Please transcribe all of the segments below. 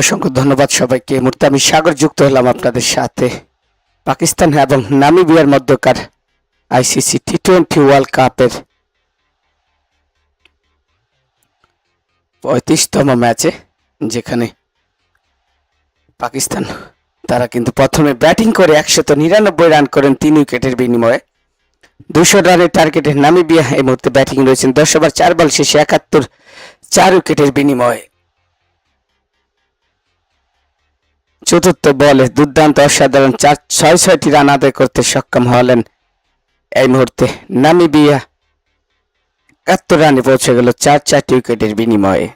অসংখ্য ধন্যবাদ সবাইকে। এই মুহূর্তে আমি সাগর যুক্ত হলাম আপনাদের সাথে। পাকিস্তান এবং নামিবিয়ার মধ্যকার আইসিসি টি টোয়েন্টি ওয়ার্ল্ড কাপের পঁয়ত্রিশতম ম্যাচে, যেখানে পাকিস্তান, তারা কিন্তু প্রথমে ব্যাটিং করে একশত নিরানব্বই রান করেন তিন উইকেটের বিনিময়ে। দুশো রানের টার্গেটে নামিবিয়া এই মুহূর্তে ব্যাটিং রয়েছেন। দশ ওভার, চার বল শেষে একাত্তর, চার উইকেটের বিনিময়ে। চতুর্থ বলে দুর্দান্ত অসাধারণ চার ছয় ছয়টি রান আদায় করতে সক্ষম হলেন। এই মুহূর্তে নামিবিয়া একাত্তর রানে পৌঁছে গেল চার চারটি উইকেটের বিনিময়ে।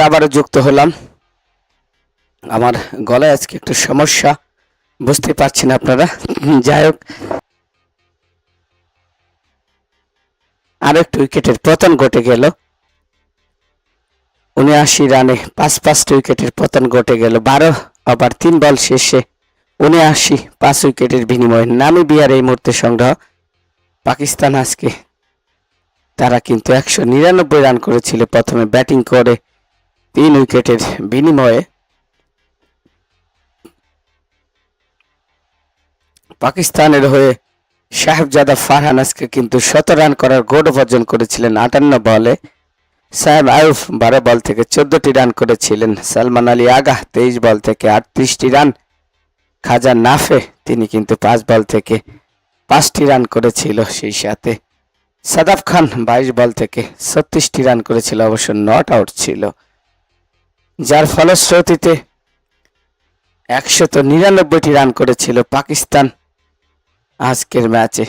আবারও যুক্ত হলাম। আমার গলায় আজকে একটু সমস্যা, বুঝতে পারছেন আপনারা। যাই হোক। আর একটু উইকেটের পতন ঘটে গেল। উনআশি রানে পাঁচ পাঁচটি উইকেটের পতন ঘটে গেল। বারো ওভার, তিন বল শেষে উনআশি পাঁচ উইকেটের বিনিময়ে নামিবিয়ার এই মুহূর্তে সংগ্রহ। পাকিস্তান আজকে তারা কিন্তু একশো নিরানব্বই রান করেছিল প্রথমে ব্যাটিং করে। তিন উইকেটের বিনিময়ে পাকিস্তানের হয়ে সাহেবজাদা ফারহান আজকে কিন্তু শত রান করার গৌরব অর্জন করেছিলেন আটান্ন বলে। সাহেব আয়ুফ বারো বল থেকে চোদ্দটি রান করেছিলেন। সালমান আলী আগা তেইশ বল থেকে আটত্রিশটি রান। খাজা নাফে তিনি কিন্তু পাঁচ বল থেকে পাঁচটি রান করেছিল সেই সাথে। সাদাফ খান বাইশ বল থেকে ছত্রিশটি রান করেছিল, অবশ্য নট আউট ছিল। যার ফলশ্রুতিতে একশত নিরানব্বইটি রান করেছিল পাকিস্তান আজকের ম্যাচে।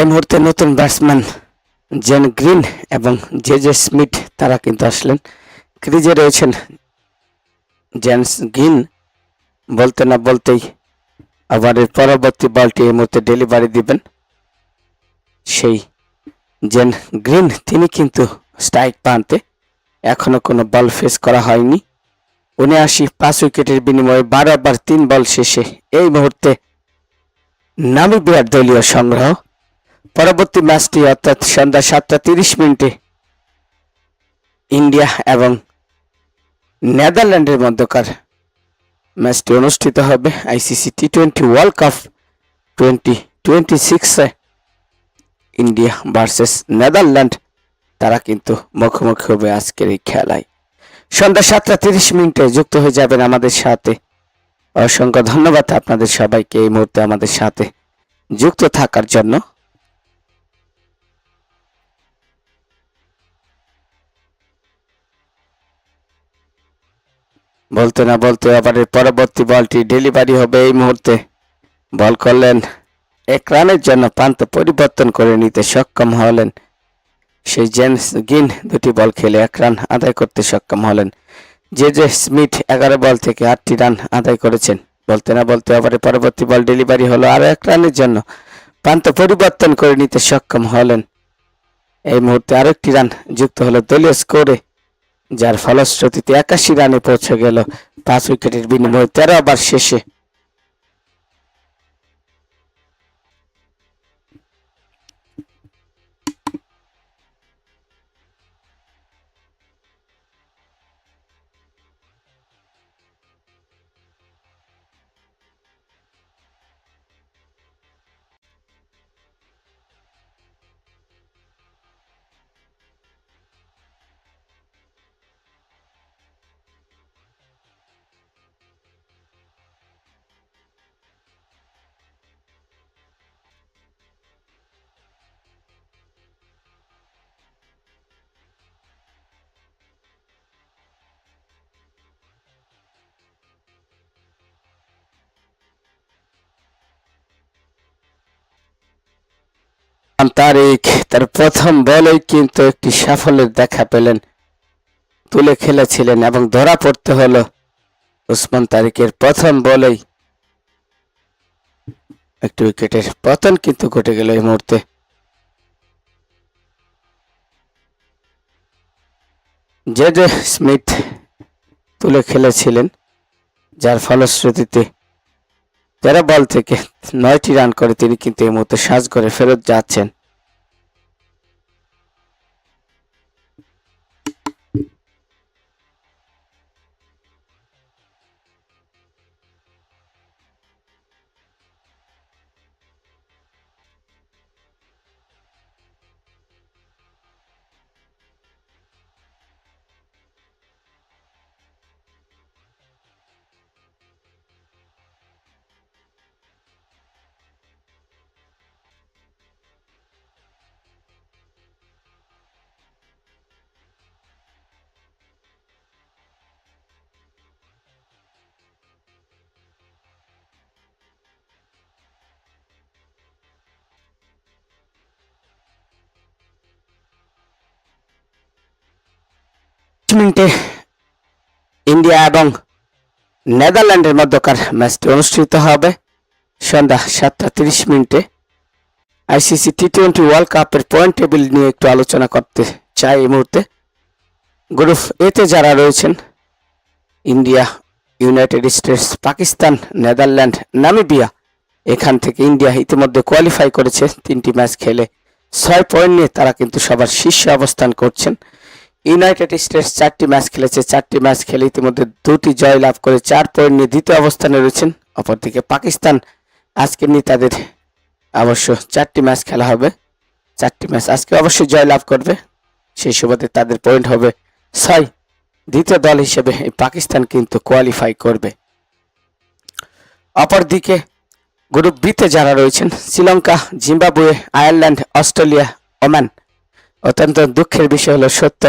এই মুহূর্তে নতুন ব্যাটসম্যান জেন গ্রিন এবং জে জে স্মিথ তারা কিন্তু আসলেন। ক্রিজে রয়েছেন জেমস গ্রিন বলতে না বলতেই ওভারের পরবর্তী বলটি এই মুহূর্তে ডেলিভারি দিবেন। সেই জেন গ্রিন তিনি কিন্তু স্ট্রাইক প্রান্তে, এখনও কোনো বল ফেস করা হয়নি। উনআশি পাঁচ উইকেটের বিনিময়ে বারো ওভার তিন বল শেষে এই মুহূর্তে নামিবিয়ার দলীয় সংগ্রহ পরবর্তী ম্যাচটি অর্থাৎ সন্ধ্যা সাতটা তিরিশ মিনিটে ইন্ডিয়া এবং নেদারল্যান্ডের মধ্যকার ম্যাচটি অনুষ্ঠিত হবে ICC T twenty world cup twenty twenty সিক্সে ইন্ডিয়া ভার্সেস নেদারল্যান্ড, তারা কিন্তু মুখোমুখি হবে আজকের এই খেলায়। সন্ধ্যা সাতটা তিরিশ মিনিটে যুক্ত হয়ে যাবেন আমাদের সাথে। অসংখ্য ধন্যবাদ আপনাদের সবাইকে এই মুহূর্তে আমাদের সাথে যুক্ত থাকার জন্য। বলতে না বলতে ওভারের পরবর্তী বলটি ডেলিভারি হবে এই মুহূর্তে। বল করলেন, এক রানের জন্য প্রান্ত পরিবর্তন করে নিতে সক্ষম হলেন। সেই জেমস গিন দুটি বল খেলে এক রান আদায় করতে সক্ষম হলেন। যে যে স্মিথ এগারো বল থেকে আটটি রান আদায় করেছেন। বলতে না বলতে ওভারের পরবর্তী বল ডেলিভারি হলো আরও এক রানের জন্য প্রান্ত পরিবর্তন করে নিতে সক্ষম হলেন। এই মুহূর্তে আরেকটি রান যুক্ত হলো দলীয় স্কোরে যার ফলশ্রুতিতে একাশি রানে পৌঁছে গেল। পাঁচ উইকেটের বিনিময়ে তেরো ওভার শেষে তারিক তার প্রথম বলেই কিন্তু একটি সাফল্যের দেখা পেলেন। তুলে খেলেছিলেন এবং ধরা পড়তে হলো উসমান তারিকের প্রথম বলেই। একটি উইকেটের পতন কিন্তু ঘটে গেল এই মুহূর্তে। যে স্মিথ তুলে খেলেছিলেন, যার ফলশ্রুতিতে তেরো বল থেকে নয়টি রান করে তিনি কিন্তু এই মুহূর্তে সাজ করে ফেরত যাচ্ছেন। মিনিটে ইন্ডিয়া এবং নেদারল্যান্ডের মধ্যকার ম্যাচটি অনুষ্ঠিত হবে সন্ধ্যা সাতটা তিরিশ মিনিটে। আইসিসি টি টোয়েন্টি ওয়ার্ল্ড কাপের পয়েন্ট টেবিল নিয়ে একটু আলোচনা করতে চাই এই মুহূর্তে। গ্রুপ এতে যারা রয়েছেন India United States Pakistan Netherland Namibia এখান থেকে ইন্ডিয়া ইতিমধ্যে কোয়ালিফাই করেছে। তিনটি ম্যাচ খেলে ছয় পয়েন্ট নিয়ে তারা কিন্তু সবার শীর্ষে অবস্থান করছেন। ইউনাইটেড স্টেটস চারটি ম্যাচ খেলেছে। চারটি ম্যাচ খেলে ইতিমধ্যে দুটি জয় লাভ করে চার পয়েন্ট নিয়ে দ্বিতীয় অবস্থানে রয়েছেন অপরদিকে পাকিস্তান। আজকে নিয়ে তাদের অবশ্য চারটি ম্যাচ খেলা হবে। চারটি ম্যাচ আজকে অবশ্যই জয় লাভ করবে। সেই সুবাদে তাদের পয়েন্ট হবে ছয়। দ্বিতীয় দল হিসেবে পাকিস্তান কিন্তু কোয়ালিফাই করবে। অপরদিকে গ্রুপ বিতে যারা রয়েছেন, Sri Lanka, Zimbabwe, Ireland, Australia, Oman. অত্যন্ত দুঃখের বিষয় হলো সত্য।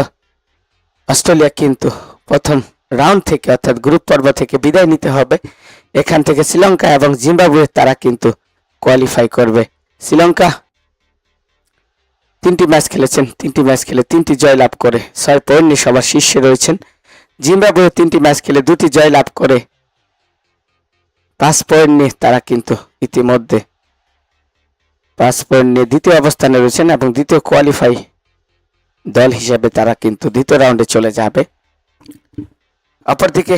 অস্ট্রেলিয়া কিন্তু প্রথম রাউন্ড থেকে, অর্থাৎ গ্রুপ পর্ব থেকে বিদায় নিতে হবে। এখান থেকে শ্রীলঙ্কা এবং জিম্বাবুয়ে তারা কিন্তু কোয়ালিফাই করবে। শ্রীলঙ্কা তিনটি ম্যাচ খেলেছেন, তিনটি ম্যাচ খেলে তিনটি জয় লাভ করে ছয় পয়েন্ট নিয়ে সবার শীর্ষে রয়েছেন। জিম্বাবুয়ে তিনটি ম্যাচ খেলে দুটি জয় লাভ করে পাঁচ পয়েন্ট নিয়ে তারা কিন্তু ইতিমধ্যে পাঁচ পয়েন্ট নিয়ে দ্বিতীয় অবস্থানে রয়েছেন এবং দ্বিতীয় কোয়ালিফাই দল হিসেবে তারা কিন্তু দ্বিতীয় রাউন্ডে চলে যাবে। অপরদিকে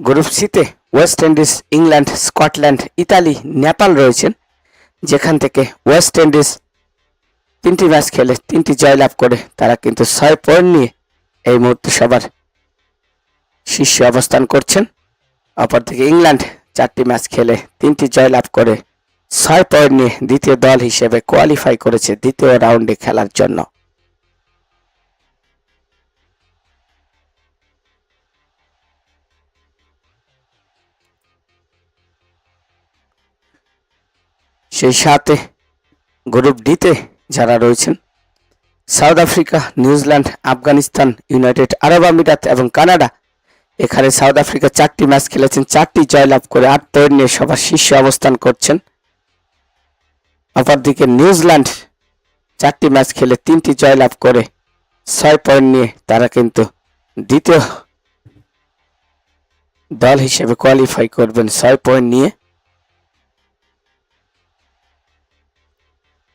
গ্রুপ সিতে West Indies, England, Scotland, Italy, Nepal রয়েছেন। যেখান থেকে ওয়েস্ট ইন্ডিজ তিনটি ম্যাচ খেলে তিনটি জয়লাভ করে তারা কিন্তু ছয় পয়েন্ট নিয়ে এই মুহূর্তে সবার শীর্ষে অবস্থান করছেন। অপরদিকে ইংল্যান্ড চারটি ম্যাচ খেলে তিনটি জয়লাভ করে ছয় পয়েন্ট নিয়ে দ্বিতীয় দল হিসেবে কোয়ালিফাই করেছে দ্বিতীয় রাউন্ডে খেলার জন্য। সেই সাথে গ্রুপ ডিতে যারা রয়েছেন, South Africa, New Zealand, Afghanistan, United Arab আমিরাত এবং কানাডা, এখানে সাউথ আফ্রিকা চারটি ম্যাচ খেলেছেন, চারটি জয়লাভ করে আট পয়েন্ট নিয়ে সবার শীর্ষে অবস্থান করছেন। অপরদিকে নিউজিল্যান্ড চারটি ম্যাচ খেলে তিনটি জয়লাভ করে ছয় পয়েন্ট নিয়ে তারা কিন্তু দ্বিতীয় দল হিসেবে কোয়ালিফাই করবেন, ছয় পয়েন্ট নিয়ে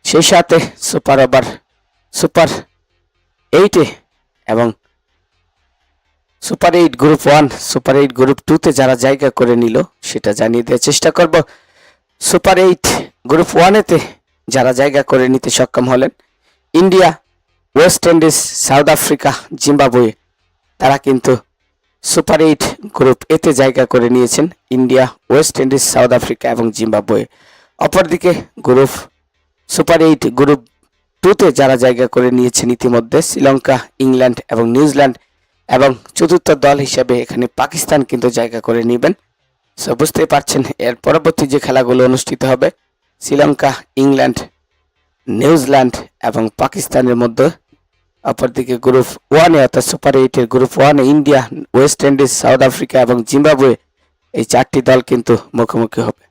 সেই সাথে সুপার ওভার, সুপার এইটে এবং super eight group one super eight group টুতে যারা জায়গা করে নিল, সেটা জানিয়ে দেওয়ার চেষ্টা করব। সুপার এইট গ্রুপ ওয়ানেতে যারা জায়গা করে নিতে সক্ষম হলেন, India, West Indies, South Africa, Zimbabwe, তারা কিন্তু সুপার এইট গ্রুপ এতে জায়গা করে নিয়েছেন, India, West Indies, South Africa এবং জিম্বাবুয়ে। অপরদিকে গ্রুপ সুপার এইট গ্রুপ টুতে যারা জায়গা করে নিয়েছেন ইতিমধ্যে, শ্রীলঙ্কা, ইংল্যান্ড এবং নিউজিল্যান্ড, এবং চতুর্থ দল হিসেবে এখানে পাকিস্তান কিন্তু জায়গা করে নেবেন। সো বুঝতেই পারছেন, এর পরবর্তী যে খেলাগুলো অনুষ্ঠিত হবে, শ্রীলঙ্কা, ইংল্যান্ড, নিউজিল্যান্ড এবং পাকিস্তানের মধ্যে। অপরদিকে গ্রুপ ওয়ানে, অর্থাৎ সুপার এইটের গ্রুপ ওয়ানে, India, West Indies, South Africa এবং জিম্বাবুয়ে, এই চারটি দল কিন্তু মুখোমুখি হবে।